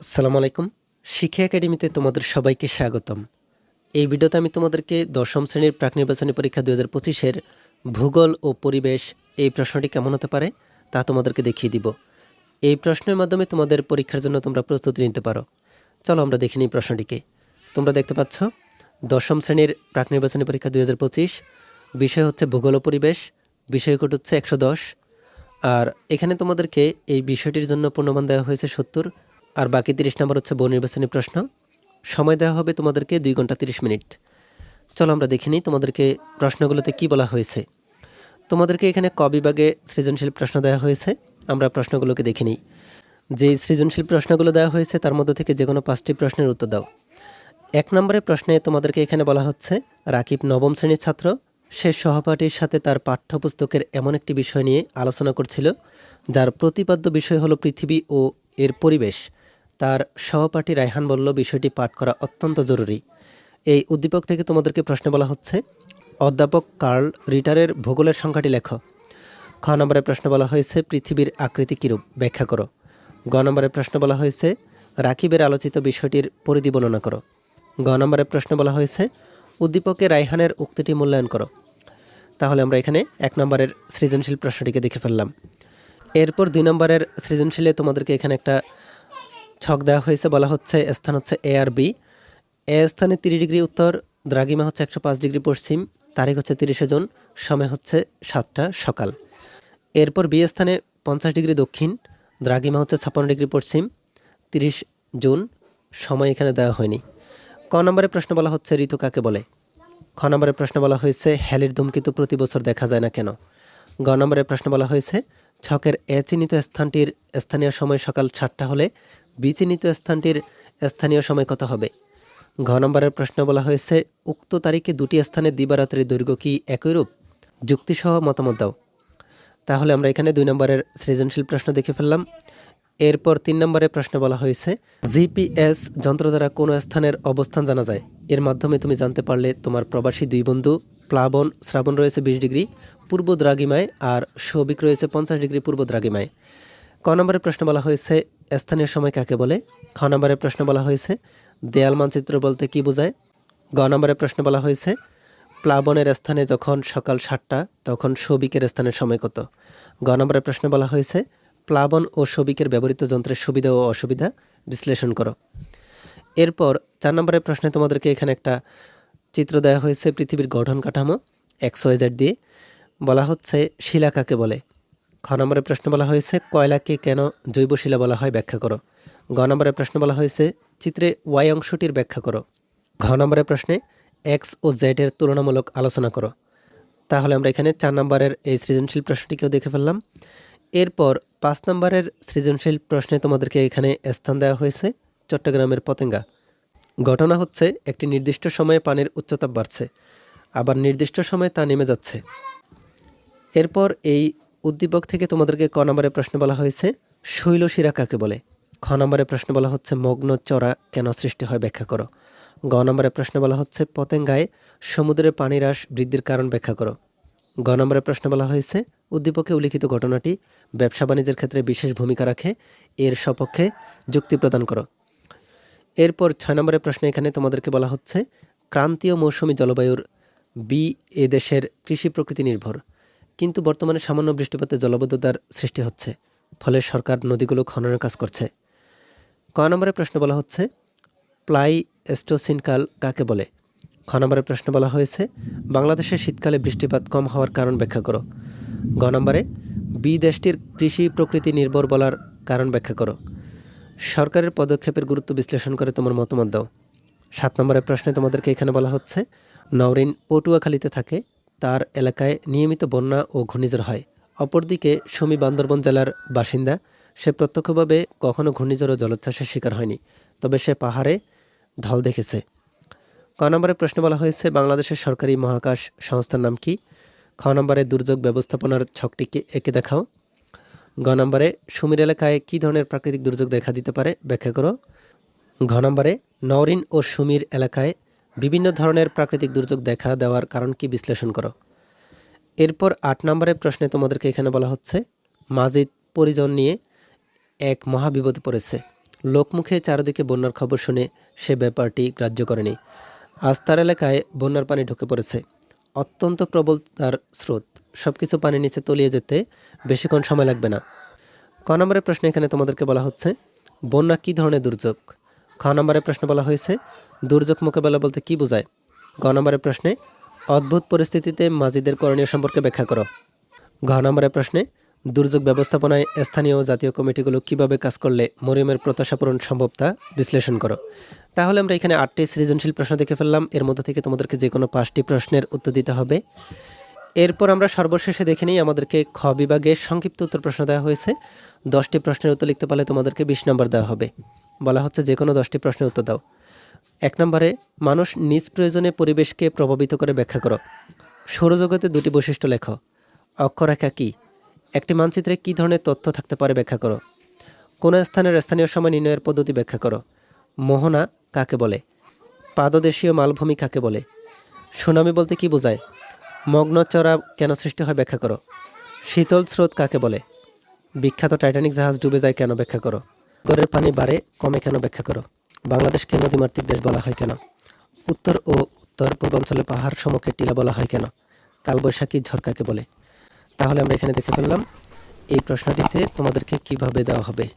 আসসালামু আলাইকুম। শিক্ষা একাডেমিতে তোমাদের সবাইকে স্বাগতম। এই ভিডিওতে আমি তোমাদেরকে দশম শ্রেণির প্রাক নির্বাচনী পরীক্ষা দু হাজার পঁচিশের ভূগোল ও পরিবেশ এই প্রশ্নটি কেমন হতে পারে তা তোমাদেরকে দেখিয়ে দিব। এই প্রশ্নের মাধ্যমে তোমাদের পরীক্ষার জন্য তোমরা প্রস্তুতি নিতে পারো। চলো আমরা দেখে নিই প্রশ্নটিকে। তোমরা দেখতে পাচ্ছ, দশম শ্রেণির প্রাক নির্বাচনী পরীক্ষা দু হাজার পঁচিশ, বিষয় হচ্ছে ভূগোল ও পরিবেশ, বিষয় কোড হচ্ছে একশো দশ। আর এখানে তোমাদেরকে এই বিষয়টির জন্য পূর্ণমান দেওয়া হয়েছে সত্তর আর বাকি তিরিশ নম্বর হচ্ছে বহু নির্বাচনী প্রশ্ন। সময় দেওয়া হবে তোমাদেরকে দুই ঘণ্টা তিরিশ মিনিট। চলো আমরা দেখে নিই তোমাদেরকে প্রশ্নগুলোতে কি বলা হয়েছে। তোমাদেরকে এখানে ক বিভাগে সৃজনশীল প্রশ্ন দেওয়া হয়েছে। আমরা প্রশ্নগুলোকে দেখে নিই। যে সৃজনশীল প্রশ্নগুলো দেওয়া হয়েছে তার মধ্যে থেকে যে কোনো পাঁচটি প্রশ্নের উত্তর দাও। এক নম্বরের প্রশ্নে তোমাদেরকে এখানে বলা হচ্ছে, রাকিব নবম শ্রেণির ছাত্র, সে সহপাঠীর সাথে তার পাঠ্যপুস্তকের এমন একটি বিষয় নিয়ে আলোচনা করছিল, যার প্রতিপাদ্য বিষয় হলো পৃথিবী ও এর পরিবেশ। তার সহপাঠী রায়হান বলল, বিষয়টি পাঠ করা অত্যন্ত জরুরি। এই উদ্দীপক থেকে তোমাদেরকে প্রশ্ন বলা হচ্ছে, অধ্যাপক কার্ল রিটারের ভূগোলের সংখ্যাটি লেখ। খ নম্বরের প্রশ্ন বলা হয়েছে, পৃথিবীর আকৃতি কীরূপ? ব্যাখ্যা করো। গ নম্বরের প্রশ্ন বলা হয়েছে, রাকিবের আলোচিত বিষয়টির পরিধি বর্ণনা করো। গ নম্বরের প্রশ্ন বলা হয়েছে, উদ্দীপকে রায়হানের উক্তিটি মূল্যায়ন করো। তাহলে আমরা এখানে এক নম্বরের সৃজনশীল প্রশ্নটিকে দেখে ফেললাম। এরপর দুই নম্বরের সৃজনশীলে তোমাদেরকে এখানে একটা ছক দেওয়া হয়েছে, বলা হচ্ছে স্থান হচ্ছে এ আর বি এ স্থানে তিরিশ ডিগ্রি উত্তর দ্রাগিমা হচ্ছে একশো পাঁচ ডিগ্রি পশ্চিম, তারিখ হচ্ছে তিরিশে জুন, সময় হচ্ছে সাতটা সকাল। এরপর বি স্থানে পঞ্চাশ ডিগ্রি দক্ষিণ দ্রাগিমা হচ্ছে ছাপ্পান্ন ডিগ্রি পশ্চিম, তিরিশ জুন, সময় এখানে দেওয়া হয়নি। ক নম্বরের প্রশ্ন বলা হচ্ছে, ঋতু কাকে বলে? খ নম্বরের প্রশ্ন বলা হয়েছে, হ্যালির ধূমকেতু প্রতি বছর দেখা যায় না কেন? গ নম্বরের প্রশ্ন বলা হয়েছে, ছকের এ চিহ্নিত স্থানটির স্থানীয় সময় সকাল সাতটা হলে বি চিহ্নিত স্থানটির স্থানীয় সময় কত হবে? ঘ নম্বরের প্রশ্ন বলা হয়েছে, উক্ত তারিখে দুটি স্থানে দিবারাত্রির দৈর্ঘ্য কি একই রূপ যুক্তিসহ মতামত দাও। তাহলে আমরা এখানে দুই নম্বরের সৃজনশীল প্রশ্ন দেখে ফেললাম। এরপর তিন নম্বরের প্রশ্ন বলা হয়েছে, জিপিএস যন্ত্র দ্বারা কোনো স্থানের অবস্থান জানা যায়? এর মাধ্যমে তুমি জানতে পারলে তোমার প্রবাসী দুই বন্ধু, প্লাবন, শ্রাবণ রয়েছে বিশ ডিগ্রি, পূর্ব দ্রাগিমায় আর সৌভিক রয়েছে পঞ্চাশ ডিগ্রি, পূর্ব দ্রাগিমায় ক নম্বরের প্রশ্ন বলা হয়েছে স্থানীয় সময় কাকে বলে? খ নম্বরের প্রশ্ন বলা হয়েছে, দেয়াল মানচিত্র বলতে কি বোঝায়? গ নম্বরের প্রশ্ন বলা হয়েছে, প্লাবনের স্থানে যখন সকাল সাতটা, তখন সৌভিকের স্থানের সময় কত? গ নম্বরের প্রশ্ন বলা হয়েছে, প্লাবন ও সৌভিকের ব্যবহৃত যন্ত্রের সুবিধা ও অসুবিধা বিশ্লেষণ করো। এরপর চার নম্বরের প্রশ্নে তোমাদেরকে এখানে একটা চিত্র দেওয়া হয়েছে, পৃথিবীর গঠন কাঠামো, এক্স ওয়াইজেড দিয়ে। বলা হচ্ছে, শিলা কাকে বলে? খ নম্বরের প্রশ্ন বলা হয়েছে, কয়লাকে কেন জৈব শিলা বলা হয় ব্যাখ্যা করো। গ নম্বরের প্রশ্ন বলা হয়েছে, চিত্রে ওয়াই অংশটির ব্যাখ্যা করো। ঘ নম্বরের প্রশ্নে এক্স ও জেড এর তুলনামূলক আলোচনা করো। তাহলে আমরা এখানে চার নম্বরের এই সৃজনশীল প্রশ্নটিকেও দেখে ফেললাম। এরপর পাঁচ নম্বরের সৃজনশীল প্রশ্নে তোমাদেরকে এখানে স্থান দেওয়া হয়েছে, চট্টগ্রামের পতেঙ্গা। ঘটনা হচ্ছে, একটি নির্দিষ্ট সময়ে পানির উচ্চতা বাড়ছে, আবার নির্দিষ্ট সময়ে তা নেমে যাচ্ছে। এরপর এই উদ্দীপক থেকে তোমাদেরকে ক নম্বরের প্রশ্ন বলা হয়েছে, শৈলশিরা কাকে বলে? খ নম্বরের প্রশ্ন বলা হচ্ছে মগ্ন চড়া কেন সৃষ্টি হয় ব্যাখ্যা করো। গ নম্বরে প্রশ্ন বলা হচ্ছে, পতেঙ্গায় সমুদ্রের পানি হ্রাস বৃদ্ধির কারণ ব্যাখ্যা করো। গ নম্বরের প্রশ্ন বলা হয়েছে, উদ্দীপকে উল্লিখিত ঘটনাটি ব্যবসা বাণিজ্যের ক্ষেত্রে বিশেষ ভূমিকা রাখে, এর সপক্ষে যুক্তি প্রদান করো। এরপর ছয় নম্বরের প্রশ্ন এখানে তোমাদেরকে বলা হচ্ছে, ক্রান্তীয় মৌসুমী জলবায়ুর বি এ দেশের কৃষি প্রকৃতি নির্ভর। কিন্তু বর্তমানে সামান্য বৃষ্টিপাতে জলবদ্ধতার সৃষ্টি হচ্ছে, ফলে সরকার নদীগুলো খননের কাজ করছে। ক নম্বরের প্রশ্ন বলা হচ্ছে প্লাই এস্টোসিনকাল কাকে বলে? খ নম্বরের প্রশ্ন বলা হয়েছে বাংলাদেশের শীতকালে বৃষ্টিপাত কম হওয়ার কারণ ব্যাখ্যা করো। গ নম্বরে, বি দেশটির কৃষি প্রকৃতি নির্ভর বলার কারণ ব্যাখ্যা করো। সরকারের পদক্ষেপের গুরুত্ব বিশ্লেষণ করে তোমার মতামত দাও। সাত নম্বরের প্রশ্নে তোমাদেরকে এখানে বলা হচ্ছে, নওরিন পটুয়াখালীতে থাকে তার এলাকায় নিয়মিত বন্যা ও ঘূর্ণিঝড় হয়। অপরদিকে সুমি বান্দরবন জেলার বাসিন্দা, সে প্রত্যক্ষভাবে কখনো ঘূর্ণিঝড় ও জলোচ্ছ্বাসের শিকার হয়নি, তবে সে পাহাড়ে ঢল দেখেছে। ক নম্বরে প্রশ্ন বলা হয়েছে, বাংলাদেশের সরকারি মহাকাশ সংস্থার নাম কি? খ নম্বরে দুর্যোগ ব্যবস্থাপনার ছকটিকে একে দেখাও? গ নম্বরে সুমির এলাকায় কী ধরনের প্রাকৃতিক দুর্যোগ দেখা দিতে পারে ব্যাখ্যা করো। ঘ নম্বরে নওরিন ও সুমির এলাকায় বিভিন্ন ধরনের প্রাকৃতিক দুর্যোগ দেখা দেওয়ার কারণ কি বিশ্লেষণ করো। এরপর আট নম্বরের প্রশ্নে তোমাদেরকে এখানে বলা হচ্ছে, মাজিদ পরিজন নিয়ে এক মহাবিপদে পড়েছে। লোকমুখে চারিদিকে বন্যার খবর শুনে সে ব্যাপারটি গ্রাহ্য করেনি। আজ তার এলাকায় বন্যার পানি ঢুকে পড়েছে। অত্যন্ত প্রবল তার স্রোত। সব কিছু পানির নিচে তলিয়ে যেতে বেশিক্ষণ সময় লাগবে না। ক নম্বরের প্রশ্নে এখানে তোমাদেরকে বলা হচ্ছে, বন্যা কী ধরনের দুর্যোগ? খ নম্বরের প্রশ্ন বলা হয়েছে, দুর্যোগ মোকাবেলা বলতে কী বোঝায়? গ নম্বরের প্রশ্নে, অদ্ভুত পরিস্থিতিতে মাজিদের করণীয় সম্পর্কে ব্যাখ্যা করো। ঘ নম্বরের প্রশ্নে, দুর্যোগ ব্যবস্থাপনায় স্থানীয় জাতীয় কমিটিগুলো কীভাবে কাজ করলে মরিয়মের প্রত্যাশা পূরণ সম্ভব তা বিশ্লেষণ করো। তাহলে আমরা এখানে আটটি সৃজনশীল প্রশ্ন দেখে ফেললাম। এর মধ্যে থেকে তোমাদেরকে যে কোনো পাঁচটি প্রশ্নের উত্তর দিতে হবে। এরপর আমরা সর্বশেষে দেখে নিই, আমাদেরকে খ বিভাগে সংক্ষিপ্ত উত্তর প্রশ্ন দেওয়া হয়েছে। দশটি প্রশ্নের উত্তর লিখতে পারলে তোমাদেরকে বিশ নম্বর দেওয়া হবে। বলা হচ্ছে যে কোনো দশটি প্রশ্নের উত্তর দাও। এক নম্বরে, মানুষ নিজ প্রয়োজনে পরিবেশকে প্রভাবিত করে ব্যাখ্যা করো। সৌরজগতে দুটি বৈশিষ্ট্য লেখো। অক্ষরেখা কী? একটি মানচিত্রে কী ধরনের তথ্য থাকতে পারে ব্যাখ্যা করো। কোন স্থানের স্থানীয় সময় নির্ণয়ের পদ্ধতি ব্যাখ্যা করো। মোহনা কাকে বলে? পাদদেশীয় মালভূমি কাকে বলে? সুনামি বলতে কি বোঝায়? মগ্ন চড়া কেন সৃষ্টি হয় ব্যাখ্যা করো। শীতল স্রোত কাকে বলে? বিখ্যাত টাইটানিক জাহাজ ডুবে যায় কেন ব্যাখ্যা করো। গড়ের পানি বাড়ে, কমে কেন ব্যাখ্যা করো? বাংলাদেশকে নদীমাতৃক দেশ বলা হয় কেন? উত্তর ও উত্তর পূর্বাঞ্চলে পাহাড় সমুখে টিলা বলা হয় কেন? কালবৈশাখী ঝরকাকে বলে? তাহলে আমরা এখানে দেখে ফেললাম, এই প্রশ্নটিতে তোমাদেরকে কীভাবে দেওয়া হবে?